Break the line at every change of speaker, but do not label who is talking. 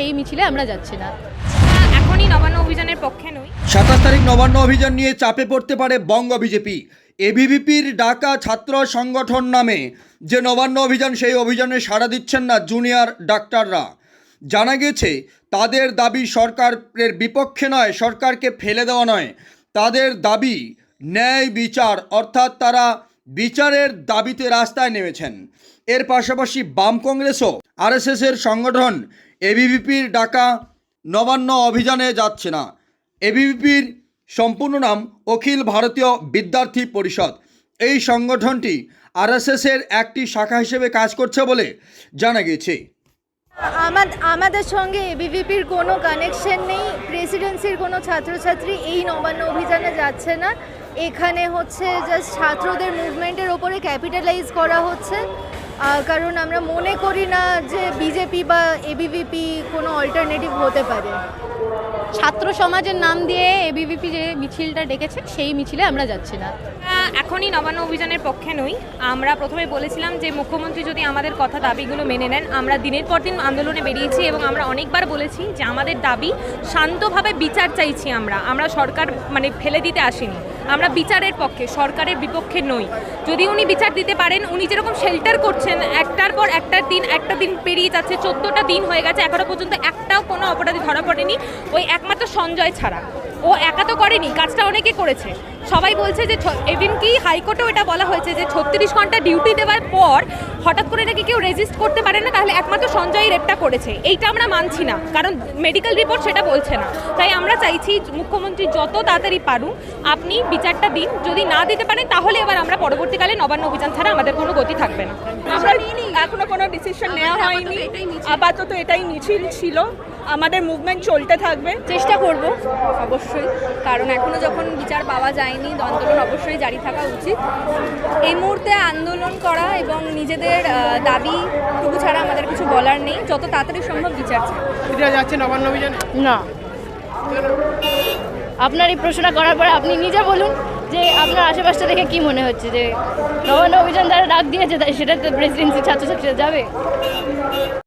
সেই মিছিলে আমরা যাচ্ছি না।
এখনই নবান্ন অভিযানের পক্ষে নই।
সাতাশ তারিখ নবান্ন অভিযান নিয়ে চাপে পড়তে পারে বঙ্গ বিজেপি। এবিভিপির ডাকা ছাত্র সংগঠন নামে যে নবান্ন অভিযান সেই অভিযানে সাড়া দিচ্ছেন না জুনিয়র ডাক্তাররা। জানা গেছে তাদের দাবি সরকারের বিপক্ষে নয় সরকারকে ফেলে দেওয়া নয়। তাদের দাবি ন্যায় বিচার অর্থাৎ তারা বিচারের দাবিতে রাস্তায় নেমেছেন। এর পাশাপাশি বাম কংগ্রেসও আরএসএসের সংগঠন এবিভিপির ডাকা নবান্ন অভিযানে যাচ্ছে না। এবিভিপির সম্পূর্ণ নাম অখিল ভারতীয় বিদ্যার্থী পরিষদ। এই সংগঠনটি আরএসএসের একটি শাখা হিসেবে কাজ করছে বলে জানা গেছে
আমাদের সঙ্গে এবিভিপির কোনো কানেকশন নেই, প্রেসিডেন্সির কোনো ছাত্রছাত্রী এই নবান্ন অভিযানে যাচ্ছে না। এখানে হচ্ছে জাস্ট ছাত্রদের মুভমেন্টের ওপরে ক্যাপিটালাইজ করা হচ্ছে। কারণ আমরা মনে করি না যে বিজেপি বা এবিভিপি কোনো অল্টারনেটিভ হতে পারে।
ছাত্র সমাজের নাম দিয়ে এবিভিপি যে মিছিলটা ডেকেছে সেই মিছিলে আমরা যাচ্ছি না।
এখনই নবান্ন অভিযানের পক্ষে নই। আমরা প্রথমে বলেছিলাম যে মুখ্যমন্ত্রী যদি আমাদের কথা দাবিগুলো মেনে নেন আমরা দিনের পর দিন আন্দোলনে বেরিয়েছি এবং আমরা অনেকবার বলেছি যে আমাদের দাবি শান্তভাবে বিচার চাইছি আমরা। আমরা সরকার মানে ফেলে দিতে আসিনি। আমরা বিচারের পক্ষে, সরকারের বিপক্ষে নই। যদি উনি বিচার দিতে পারেন, উনি যেরকম শেল্টার করছেন, একটার পর একটার দিন, একটা দিন পেরিয়ে যাচ্ছে, চোদ্দোটা দিন হয়ে গেছে, এখনও পর্যন্ত একটাও কোনো অপরাধী ধরা পড়েনি। ওই একমাত্র সঞ্জয় ছাড়া। ও একা তো করেনি, কাজটা অনেকে করেছে। সবাই বলছে যে এদিন কি হাইকোর্টেও এটা বলা হয়েছে যে ছত্রিশ ঘণ্টা ডিউটি দেওয়ার পর হঠাৎ করে নাকি কেউ রেজিস্ট করতে পারে না তাহলে একমাত্র সঞ্জয় রেপটা করেছে। এইটা আমরা মানছি না কারণ মেডিকেল রিপোর্ট সেটা বলছে না। তাই আমরা চাইছি মুখ্যমন্ত্রী যত তাড়াতাড়ি পারুন আপনি বিচারটা দিন। যদি না দিতে পারেন তাহলে এবার আমরা পরবর্তীকালে নবান্ন অভিযান ছাড়া আমাদের কোনো গতি থাকবে না।
আমরা এখনও কোনো ডিসিশন নেওয়া হয়নি। আপাতত এটাই মিছিল ছিল। আমাদের মুভমেন্ট চলতে থাকবে।
চেষ্টা করব। অবশ্যই। কারণ এখনও যখন বিচার পাওয়া যায়নি আন্দোলন অবশ্যই জারি থাকা উচিত। এই মুহূর্তে আন্দোলন করা এবং নিজেদের দাবি দাবিটুকু ছাড়া আমাদের কিছু বলার নেই। যত তাড়াতাড়ি সম্ভব বিচার চাই।
যাচ্ছে নবান্ন অভিযানে?
না। আপনার এই প্রশ্নটা করার পরে আপনি নিজে বলুন যে আপনার আশেপাশটা দেখে কি মনে হচ্ছে যে নবান্ন অভিযান যারা ডাক দিয়েছে তাই সেটা তো প্রেসিডেন্সি ছাত্রছাত্রীরা যাবে?